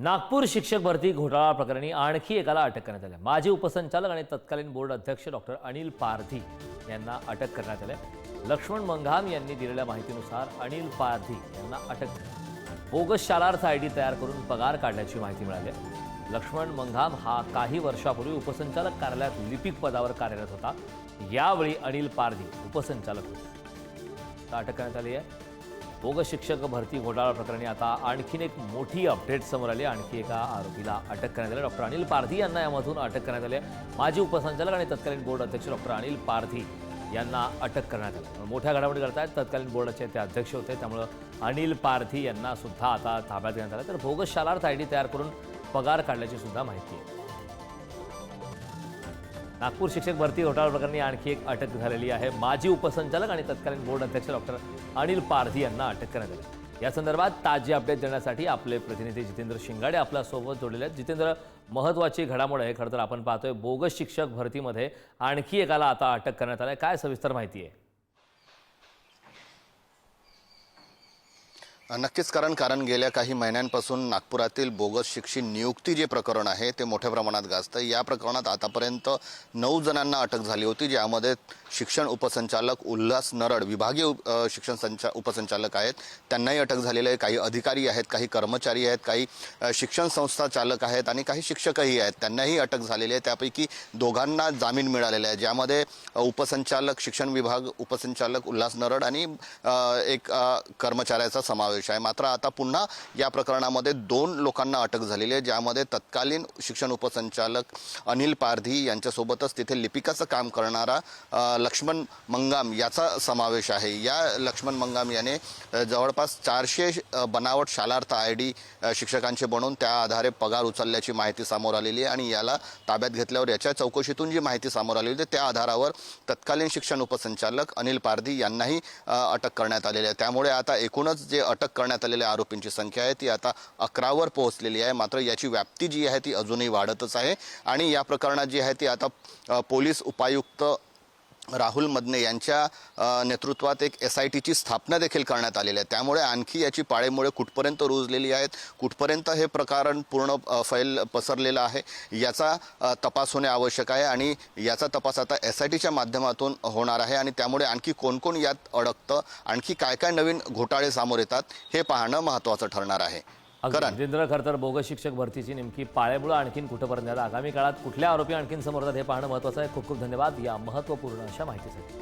नागपूर शिक्षक भरती घोटाळा प्रकरणी आणखी एकाला अटक करण्यात आली माजी उपसंचालक आणि तत्कालीन बोर्ड अध्यक्ष डॉक्टर अनिल पारधी यांना अटक करण्यात आली आहे. लक्ष्मण मंघाम यांनी दिलेल्या माहितीनुसार अनिल पारधी यांना अटक बोगस शालार्थ आय डी तयार करून पगार काढल्याची माहिती मिळाली लक्ष्मण मंघाम हा काही वर्षापूर्वी उपसंचालक कार्यालयात लिपिक पदावर कार्यरत होता. यावेळी अनिल पारधी उपसंचालक होते. अटक करण्यात आली आहे. बोगस शिक्षक भरती घोटाळा प्रकरणी आता आणखीन एक मोठी अपडेट समोर आली. आणखी एका आरोपीला अटक करण्यात आली. डॉक्टर अनिल पारधी यांना यामधून अटक करण्यात आली आहे. माजी उपसंचालक आणि तत्कालीन बोर्ड अध्यक्ष डॉक्टर अनिल पारधी यांना अटक करण्यात आली. मोठ्या घडामोडी करतायत तत्कालीन बोर्डाचे ते अध्यक्ष होते. त्यामुळं अनिल पारधी यांना सुद्धा आता ताब्यात घेण्यात आलं. तर बोगस शालार्थ आय डी तयार करून पगार काढल्याची सुद्धा माहिती आहे. नागपूर शिक्षक भरती घोटाळा प्रकरणी आणखी एक अटक झालेली आहे. माजी उपसंचालक आणि तत्कालीन बोर्ड अध्यक्ष डॉक्टर अनिल पारधी यांना अटक करण्यात आली. या संदर्भात ताजी अपडेट देण्यासाठी आपले प्रतिनिधी जितेंद्र शिंगाडे आपल्यासोबत जोडलेले आहेत. जितेंद्र महत्त्वाची घडामोड आहे खरं तर आपण पाहतोय बोगस शिक्षक भरतीमध्ये आणखी एकाला आता अटक करण्यात आली आहे. काय सविस्तर माहिती आहे? नक्कीच कारण कारण गेल्या काही महिन्यांपासून नागपुरातील बोगस शिक्षी नियुक्ती जे प्रकरण आहे ते मोठ्या प्रमाणात गाजतं या प्रकरणात आतापर्यंत नऊ जणांना अटक झाली होती ज्यामध्ये शिक्षण उपसंचालक उल्हास नरड विभागीय शिक्षण संचा उपसंचालक आहेत. त्यांनाही अटक झालेली आहे. काही अधिकारी आहेत काही कर्मचारी आहेत काही शिक्षण संस्था चालक आहेत आणि काही शिक्षकही आहेत. त्यांनाही अटक झालेली आहे. त्यापैकी दोघांना जामीन मिळालेला आहे ज्यामध्ये उपसंचालक शिक्षण विभाग उपसंचालक उल्हास नरड आणि एक कर्मचाऱ्याचा समावेश आहे. मात्र आता पुन्हा या प्रकरणामध्ये दोन लोकांना अटक झालेली आहे ज्यामध्ये तत्कालीन शिक्षण उपसंचालक अनिल पारधी यांच्यासोबतच तिथे लिपिकाचं काम करणारा लक्ष्मण मंगाम याचा समावेश आहे. या लक्ष्मण मंगाम याने जवळपास चारशे बनावट शालार्थ आय डी शिक्षकांचे बनवून त्या आधारे पगार उचलल्याची माहिती समोर आलेली आहे आणि याला ताब्यात घेतल्यावर याच्या चौकशीतून जी माहिती समोर आलेली होती त्या आधारावर तत्कालीन शिक्षण उपसंचालक अनिल पारधी यांनाही अटक करण्यात आलेली आहे. त्यामुळे आता एकूणच जे अटक करण्यात आलेल्या आरोपींची संख्या आहे. ती आता अकरावर पोहोचलेली आहे. मात्र याची व्याप्ती जी आहे ती अजूनही वाढतच आहे. आणि या प्रकरणात जी आहे ती आता पोलीस उपायुक्त राहुल मदने यांच्या नेतृत्वात एक एस आय टीची स्थापना देखील करण्यात आलेली आहे. त्यामुळे आणखी याची पाळेमुळे कुठपर्यंत रुजलेली आहेत कुठपर्यंत हे प्रकरण पूर्ण फैल पसरलेलं आहे याचा तपास होणे आवश्यक आहे आणि याचा तपास आता एस आय टीच्या माध्यमातून होणार आहे आणि त्यामुळे आणखी कोण कोण यात अडकतं आणखी काय काय नवीन घोटाळे समोर येतात हे पाहणं महत्त्वाचं ठरणार आहे. करण जितेंद्र खरं तर बोगस शिक्षक भरतीची नेमकी पाळेमुळं आणखीन कुठंपर्यंत आहेत आगामी काळात कुठल्या आरोपी आणखीन समोर येतात हे पाहणं महत्त्वाचं आहे. खूप खूप धन्यवाद या महत्त्वपूर्ण अशा माहितीसाठी.